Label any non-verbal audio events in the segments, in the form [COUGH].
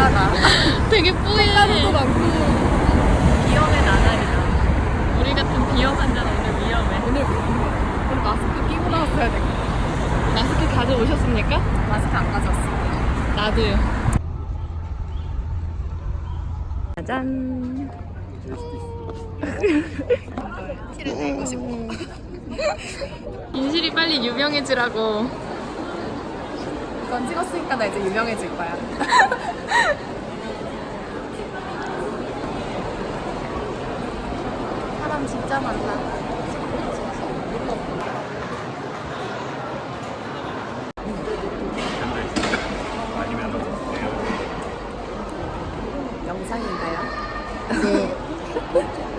[LAUGHS] 되게 뿌해. 색깔도 많고 위험해 나날이다. 우리 같은 비염 환자는 오늘 위험해. 오늘 오늘 마스크 끼고 나왔어야 같아. 마스크 가져오셨습니까? 마스크 안 가졌어. 나도요. 짜잔. 티를 내고 싶어. 인실이 빨리 유명해지라고. 이건 찍었으니까 나 이제 유명해질 거야. [LAUGHS] 사람 진짜 많다. 영상인가요? 네. [LAUGHS]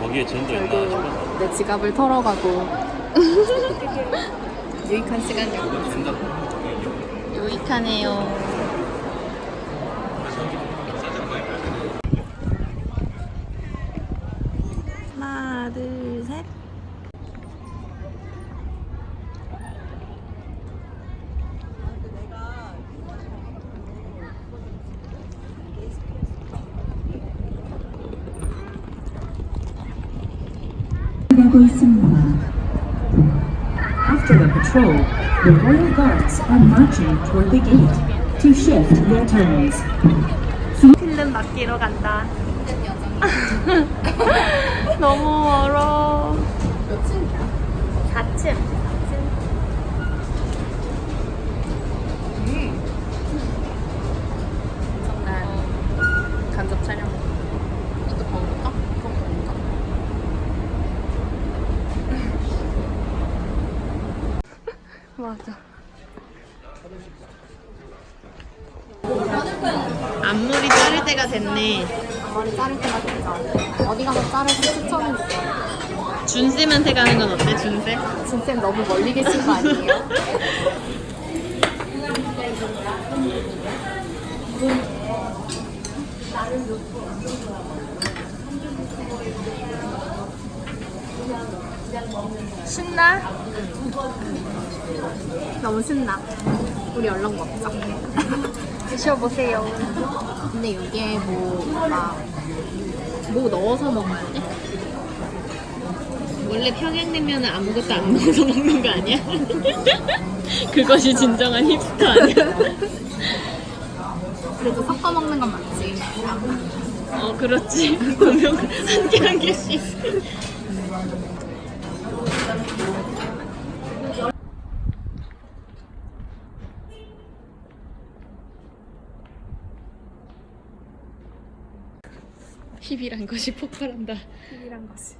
거기에 젠더 있나 싶어서 내 지갑을 털어가고 [LAUGHS] 유익한 시간이었고 된다 유익하네요. 하나, 둘, 셋. 가고 있습니다. After the patrol, the Royal Guards are marching toward the gate to shift their turns. 필름 맡기러 간다. 너무 멀어. 몇 층이야? 4층. 정말 간접 촬영 이것도 버릴까? 이거 버릴까? 맞아. 앞머리 자를 때가 됐네. 머리 자를 때가 됐죠 어디 가서 자르고 추천해줘 준쌤한테 가는 건 어때, 준쌤? 진쌤 너무 멀리 계신 거 아니에요? 신나? 너무 신나 우리 얼른 먹자 드셔보세요. 근데 여기에 뭐, 막, 뭐 넣어서 먹어야 돼? 원래 평양냉면은 아무것도 안 넣어서 먹는 거 아니야? [LAUGHS] 그것이 진정한 힙스터 아니야? [LAUGHS] 그래도 섞어 먹는 건 맞지. 어, 그렇지. [LAUGHS] 보면 한개한 개씩. 힙이란 것이 폭발한다. 힙이란 것이.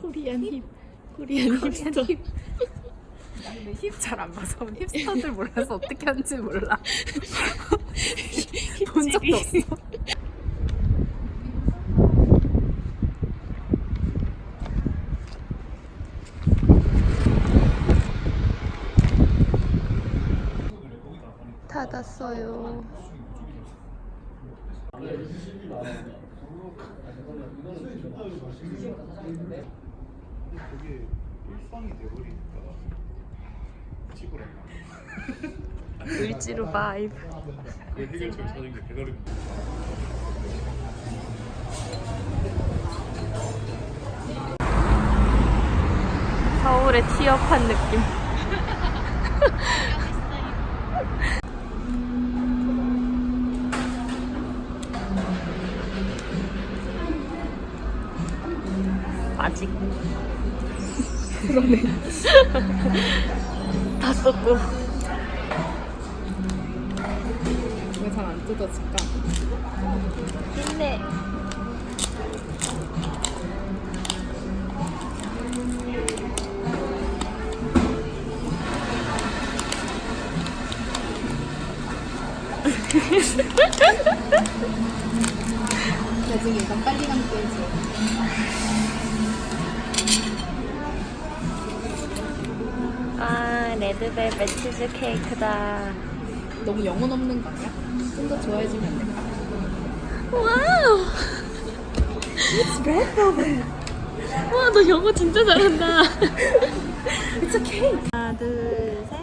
코리안 힙. 코리안 힙스터. 근데 힙 잘 안 봐서 힙스터들 몰라서 어떻게 하는지 몰라. 본 적도 없어. 닫았어요. 그게 일상이 돼버리니까 치고란다 을지로 바이브. 그 해결책을 찾은 게 배달입니다 서울에 취업한 느낌. [LAUGHS] 아직. 그러네. [LAUGHS] 다 썼고. 왜 잘 안 뜯어질까? 힘내. 나중에 이건 빨리 해줘. 레드벨벳 치즈 케이크다. 너무 영혼 없는 거 아니야? 좀 더 좋아해주면 안 돼? 와우! It's red velvet. 와, 너 영어 진짜 잘한다. It's a cake. 하나, 둘, 셋.